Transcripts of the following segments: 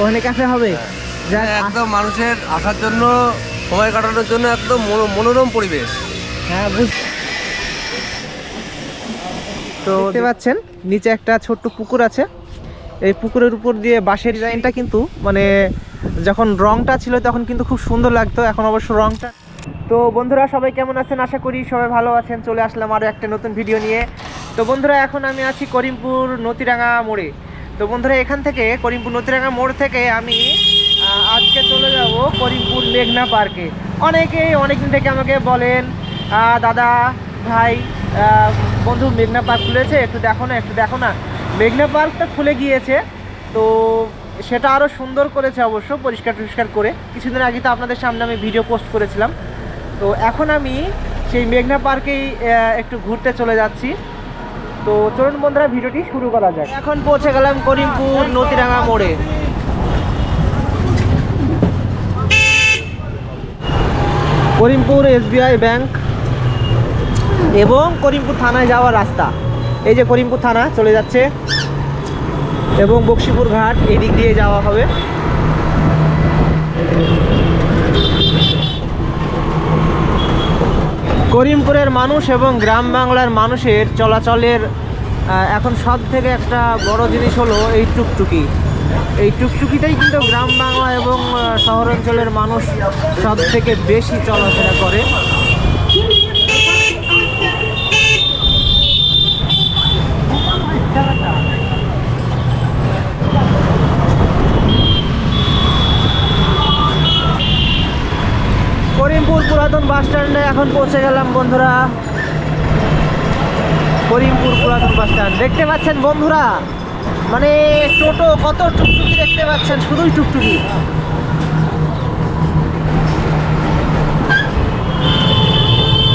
ওখানে ক্যাফে হবে? যাক একদম মানুষের আসার জন্য সময় কাটানোর জন্য একদম মনো- মনোরম পরিবেশ। হ্যাঁ বুঝ তো দেখতে পাচ্ছেন নিচে একটা ছোট্ট পুকুর আছে। এই পুকুরের উপর দিয়ে বাঁশের ডিজাইনটা কিন্তু মানে যখন রংটা ছিল তখন কিন্তু খুব সুন্দর লাগতো এখন অবশ্য রংটা তো বন্ধুরা সবাই কেমন আছেন? আশা করি সবাই ভালো আছেন। চলে আসলাম আরও একটা নতুন ভিডিও নিয়ে। তো বন্ধুরা এখন আমি আছি করিমপুর নতিরাঙ্গা মোড়ে। তো বন্ধুরা, এখান থেকে করিমপুর নতিরাঙ্গা মোড় থেকে আমি আজকে চলে যাব করিমপুর মেঘনা পার্কে। অনেকেই অনেকদিন থেকে আমাকে বলেন দাদা, ভাই বন্ধু, মেঘনা পার্ক খুলেছে? একটু দেখো না, একটু দেখো না। মেঘনা পার্কটা খুলে গিয়েছে, তো সেটা আরও সুন্দর করেছে অবশ্য, পরিষ্কার টরিষ্কার করে। কিছুদিন আগে তো আপনাদের সামনে আমি ভিডিও পোস্ট করেছিলাম। তো এখন আমি সেই মেঘনা পার্কেই একটু ঘুরতে চলে যাচ্ছি। তো চলুন বন্ধুরা, ভিডিওটি শুরু করা যাক। এখন পৌঁছে গেলাম করিমপুর নতিরাঙ্গা মোড়ে। করিমপুর এসবিআই ব্যাংক এবং করিমপুর থানায় যাওয়ার রাস্তা। এই যে করিমপুর থানা চলে যাচ্ছে এবং বক্সিপুর ঘাট, এদিক দিয়ে যাওয়া হবে। করিমপুরের মানুষ এবং গ্রাম বাংলার মানুষের চলাচলের এখন সব থেকে একটা বড় জিনিস হলো এই টুকটুকি। এই টুকটুকিটাই কিন্তু গ্রাম বাংলা এবং শহরাঞ্চলের মানুষ সব থেকে বেশি চলাফেরা করে করিমপুর পুরাতন বাস স্ট্যান্ডে এখন পৌঁছে গেলাম বন্ধুরা। করিমপুর পুরাতন বাস স্ট্যান্ড। দেখতে পাচ্ছেন বন্ধুরা মানে টোটো কত টুকটুকি দেখতে পাচ্ছেন, শুধুই টুকটুকি।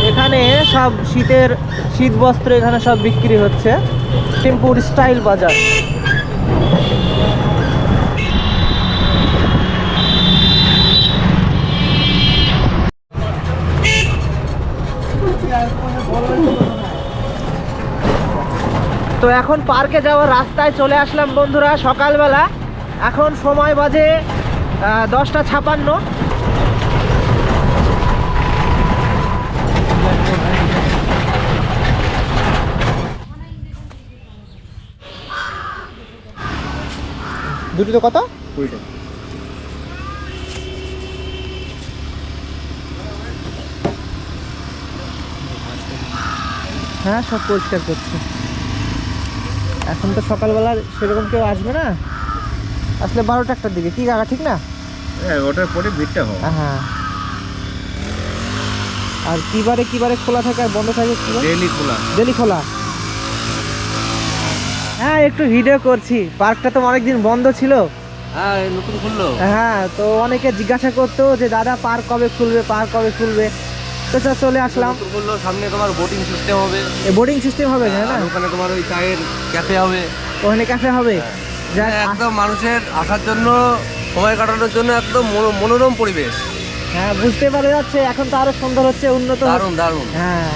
এখানে সব শীতের শীত বস্ত্র এখানে সব বিক্রি হচ্ছে। করিমপুর স্টাইল বাজার। তো এখন পার্কে যাওয়ার রাস্তায় চলে আসলাম বন্ধুরা সকালবেলা। এখন সময় বাজে দশটা ছাপান্ন। দুটি কত? হ্যাঁ সব পরিষ্কার করছে। এখন তো সকালবেলা সেরকম কেউ আসবে না। আসলে বারোটা একটার দিকে। কি কাকা ঠিক না? হ্যাঁ ওটার পরে ভিড়টা হয় হ্যাঁ। আর কিবারে কিবারে খোলা থাকে আর বন্ধ থাকে ডেলি খোলা। ডেলি খোলা। হ্যাঁ একটু ভিডিও করছি। পার্কটা তো অনেকদিন বন্ধ ছিল। হ্যাঁ নতুন খুললো। হ্যাঁ তো অনেকে জিজ্ঞাসা করতো যে দাদা পার্ক কবে খুলবে? পার্ক কবে খুলবে? তো স্যার চলে আসলাম। খুললো সামনে তোমার বোটিং সিস্টেম হবে। বোর্ডিং সিস্টেম হবে তাই না? ওখানে তোমার ওই চায়ের ক্যাফে হবে। ওখানে ক্যাফে হবে? যাক আস- একদম মানুষের আসার জন্য সময় কাটানোর জন্য একদম মনো- মনোরম পরিবেশ। হ্যাঁ বুঝতে পারা যাচ্ছে এখন তো আরও সুন্দর হচ্ছে উন্নত হচ্ছে। দারুণ দারুণ। হ্যাঁ।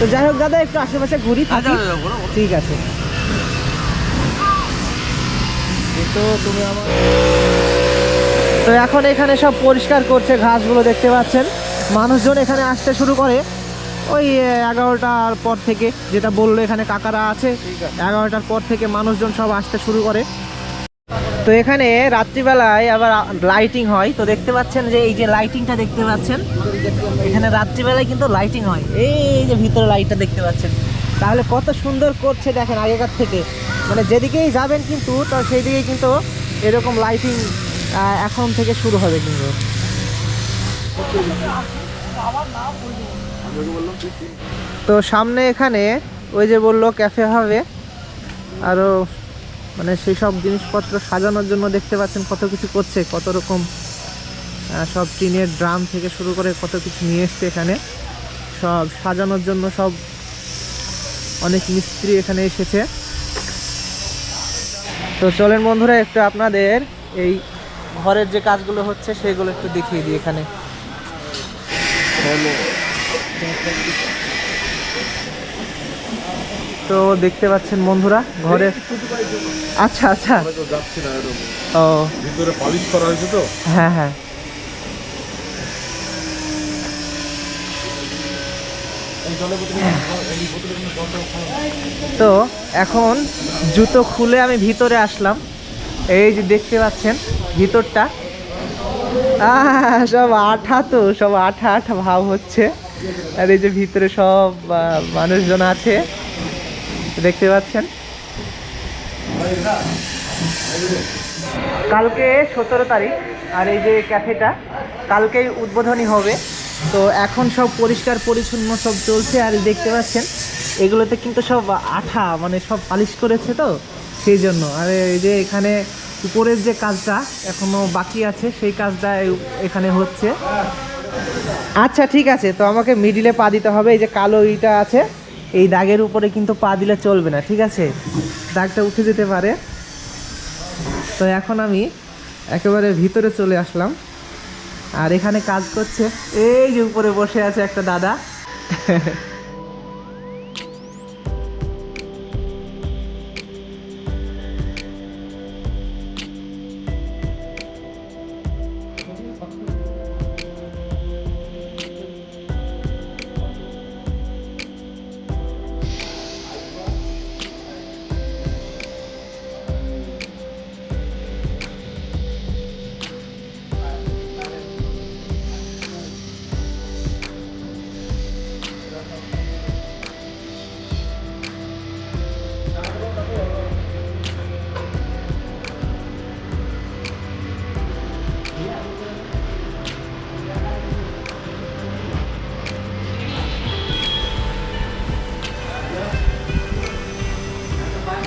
তো যাই হোক দাদা একটু আশেপাশে ঘুরি আচ্ছা আচ্ছা। ঠিক আছে। তো তুমি আমার তো এখন এখানে সব পরিষ্কার করছে ঘাসগুলো দেখতে পাচ্ছেন। মানুষজন এখানে আসতে শুরু করে। ওই এগারোটার পর থেকে যেটা বলল এখানে কাকারা আছে এগারোটার পর থেকে মানুষজন সব আসতে শুরু করে। তো এখানে রাত্রিবেলায় আবার লাইটিং হয়। তো দেখতে পাচ্ছেন যে এই যে লাইটিংটা দেখতে পাচ্ছেন এখানে রাত্রিবেলায় কিন্তু লাইটিং হয়। এই যে ভিতরে লাইটটা দেখতে পাচ্ছেন। তাহলে কত সুন্দর করছে দেখেন আগেকার থেকে। মানে যেদিকেই যাবেন কিন্তু তো সেই দিকেই কিন্তু এরকম লাইটিং এখন থেকে শুরু হবে কিন্তু। তো সামনে এখানে ওই যে বলল ক্যাফে হবে। আরও মানে সেই সব জিনিসপত্র সাজানোর জন্য দেখতে পাচ্ছেন কত কিছু করছে কত রকম সব টিনের ড্রাম থেকে শুরু করে কত কিছু নিয়ে এসছে এখানে। সব সাজানোর জন্য সব অনেক মিস্ত্রি এখানে এসেছে। তো চলেন বন্ধুরা একটু আপনাদের এই ঘরের যে কাজগুলো হচ্ছে সেগুলো একটু দেখিয়ে দিই এখানে। তো দেখতে পাচ্ছেন বন্ধুরা ঘরে আচ্ছা আচ্ছা। ও। ভিতরে পালিশ করা হয়েছে তো? হ্যাঁ হ্যাঁ। তো এখন জুতো খুলে আমি ভিতরে আসলাম। এই যে দেখতে পাচ্ছেন ভিতরটা। সব আঠা তো, সব আঠা আঠা ভাব হচ্ছে। আর এই যে ভিতরে সব মানুষজন আছে, দেখতে পাচ্ছেন? কালকে সতেরো তারিখ, আর এই যে ক্যাফেটা, কালকেই উদ্বোধনী হবে। তো এখন সব পরিষ্কার পরিচ্ছন্ন সব চলছে, আর দেখতে পাচ্ছেন, এগুলোতে কিন্তু সব আঠা মানে সব পালিশ করেছে তো, সেই জন্য। আর এই যে এখানে উপরের যে কাজটা এখনও বাকি আছে, সেই কাজটা এখানে হচ্ছে। আচ্ছা ঠিক আছে, তো আমাকে মিডিলে পা দিতে হবে, এই যে কালো ইটা আছে, এই দাগের উপরে কিন্তু পা দিলে চলবে না, ঠিক আছে? দাগটা উঠে যেতে পারে। তো এখন আমি একেবারে ভিতরে চলে আসলাম। আর এখানে কাজ করছে, এই যে উপরে বসে আছে একটা দাদা।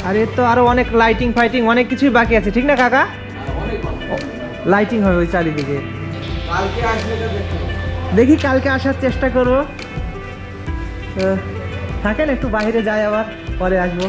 আর এর তো আরও অনেক লাইটিং ফাইটিং অনেক কিছুই বাকি আছে ঠিক না কাকা? লাইটিং হবে ওই চারিদিকে। দেখি কালকে আসার চেষ্টা করব। থাকেন একটু বাইরে যাই আবার পরে আসব।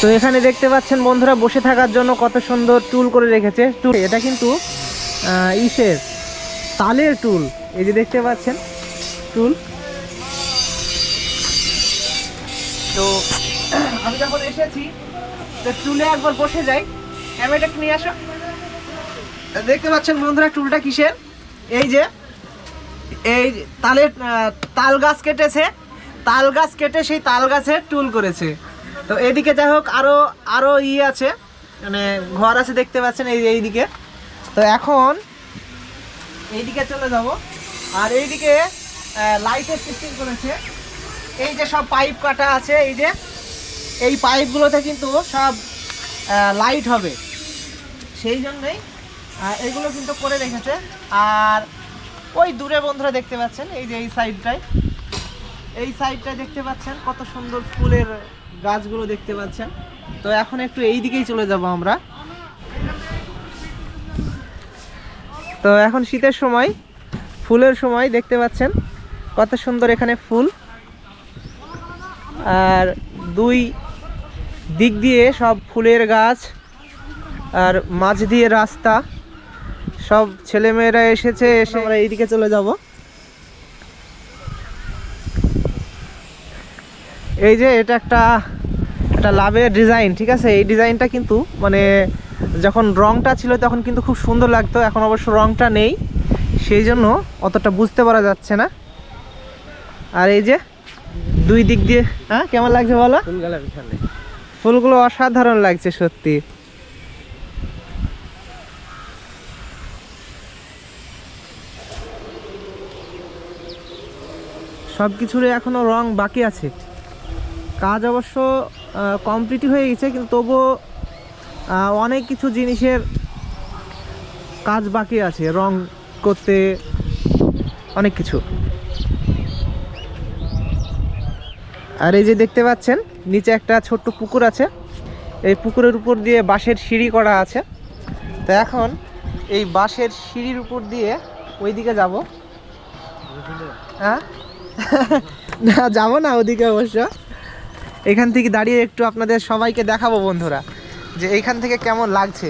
তো এখানে দেখতে পাচ্ছেন বন্ধুরা বসে থাকার জন্য কত সুন্দর টুল করে রেখেছে। টুল, এটা কিন্তু ইসের তালের টুল। এই যে দেখতে পাচ্ছেন, টুল। তো, আমি যখন এসেছি, তো টুলে একবার বসে যাই। ক্যামেরাটা নিয়ে আসো। দেখতে পাচ্ছেন বন্ধুরা টুলটা কিসের? এই যে, এই তালের তাল গাছ কেটেছে। তাল গাছ কেটে সেই তাল গাছের টুল করেছে। তো এদিকে যাই হোক, আরও আরও ই আছে। মানে ঘর আছে দেখতে পাচ্ছেন এই, এইদিকে। তো এখন এইদিকে চলে যাব। আর এইদিকে লাইটের সিস্টেম করেছে। এই যে সব পাইপ কাটা আছে, এই যে, এই পাইপগুলোতে কিন্তু সব লাইট হবে। সেই জন্যই এগুলো কিন্তু করে রেখেছে। আর ওই দূরে বন্ধুরা দেখতে পাচ্ছেন, এই যে এই সাইডটায় এই সাইডটা দেখতে পাচ্ছেন কত সুন্দর ফুলের গাছগুলো দেখতে পাচ্ছেন। তো এখন একটু এই দিকেই চলে যাব আমরা। তো এখন শীতের সময়, ফুলের সময় দেখতে পাচ্ছেন কত সুন্দর এখানে ফুল। আর দুই দিক দিয়ে সব ফুলের গাছ আর মাঝ দিয়ে রাস্তা। সব ছেলেমেয়েরা এসেছে, এসে আমরা এইদিকে চলে যাব। এই যে এটা একটা একটা লাভের ডিজাইন ঠিক আছে? এই ডিজাইনটা কিন্তু মানে যখন রংটা ছিল তখন কিন্তু খুব সুন্দর লাগতো এখন অবশ্য রংটা নেই সেই জন্য অতটা বুঝতে পারা যাচ্ছে না। আর এই যে দুই দিক দিয়ে হ্যাঁ কেমন লাগছে বলো? ফুলগুলো অসাধারণ লাগছে সত্যি। সব কিছুরই এখনও রং বাকি আছে। কাজ অবশ্য কমপ্লিট হয়ে গেছে কিন্তু তবুও অনেক কিছু জিনিসের কাজ বাকি আছে রং করতে অনেক কিছু। আর এই যে দেখতে পাচ্ছেন নিচে একটা ছোট্ট পুকুর আছে। এই পুকুরের উপর দিয়ে বাঁশের সিঁড়ি করা আছে। তো এখন এই বাঁশের সিঁড়ির উপর দিয়ে ওইদিকে যাব। হ্যাঁ? না যাব না ওদিকে অবশ্য। এখান থেকে দাঁড়িয়ে একটু আপনাদের সবাইকে দেখাবো বন্ধুরা যে এইখান থেকে কেমন লাগছে।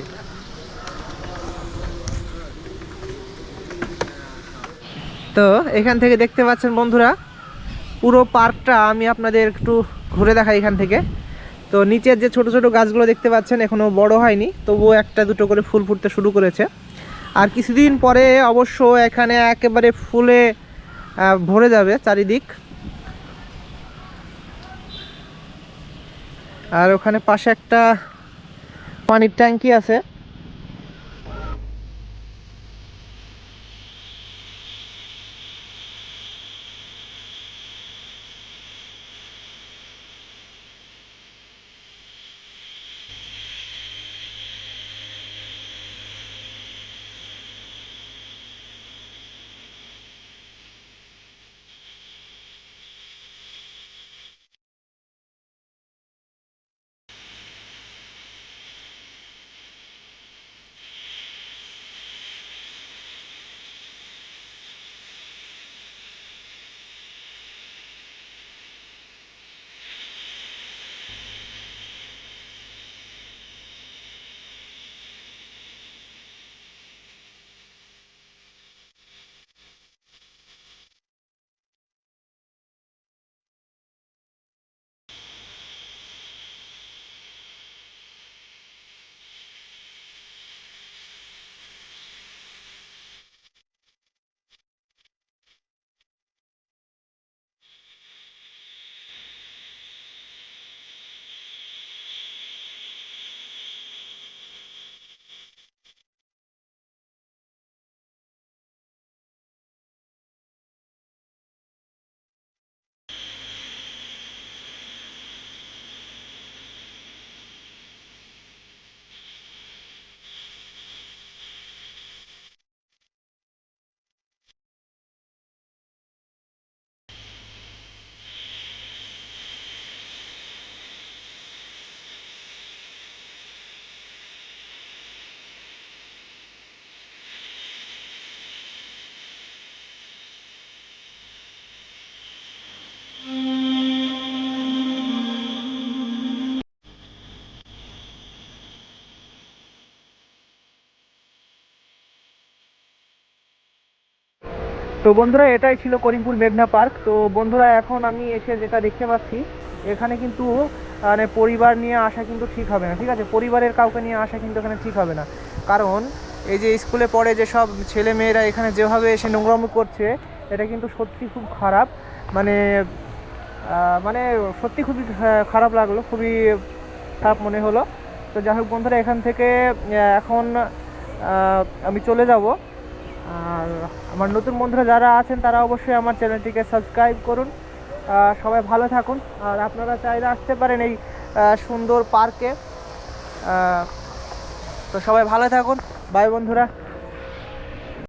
তো এখান থেকে দেখতে পাচ্ছেন বন্ধুরা, পুরো পার্কটা আমি আপনাদের একটু ঘুরে দেখাই এখান থেকে। তো নিচের যে ছোট ছোট গাছগুলো দেখতে পাচ্ছেন এখনও বড় হয়নি, তবুও একটা দুটো করে ফুল ফুটতে শুরু করেছে। আর কিছুদিন পরে অবশ্য এখানে একেবারে ফুলে ভরে যাবে চারিদিক। আর ওখানে পাশে একটা পানির ট্যাঙ্কি আছে। তো বন্ধুরা, এটাই ছিল করিমপুর মেঘনা পার্ক। তো বন্ধুরা, এখন আমি এসে যেটা দেখতে পাচ্ছি, এখানে কিন্তু মানে পরিবার নিয়ে আসা কিন্তু ঠিক হবে না, ঠিক আছে? পরিবারের কাউকে নিয়ে আসা কিন্তু এখানে ঠিক হবে না। কারণ, এই যে স্কুলে পড়ে যেসব ছেলে মেয়েরা এখানে যেভাবে এসে নোংরামি করছে, এটা কিন্তু সত্যি খুব খারাপ। মানে মানে সত্যি খুবই খারাপ লাগল, খুবই খারাপ মনে হলো। তো যাই হোক বন্ধুরা, এখান থেকে এখন আমি চলে যাব। আর আমার নতুন বন্ধুরা যারা আছেন, তারা অবশ্যই আমার চ্যানেলটিকে সাবস্ক্রাইব করুন। সবাই ভালো থাকুন। আর আপনারা চাইলে আসতে পারেন এই সুন্দর পার্কে। তো সবাই ভালো থাকুন। বাই বন্ধুরা।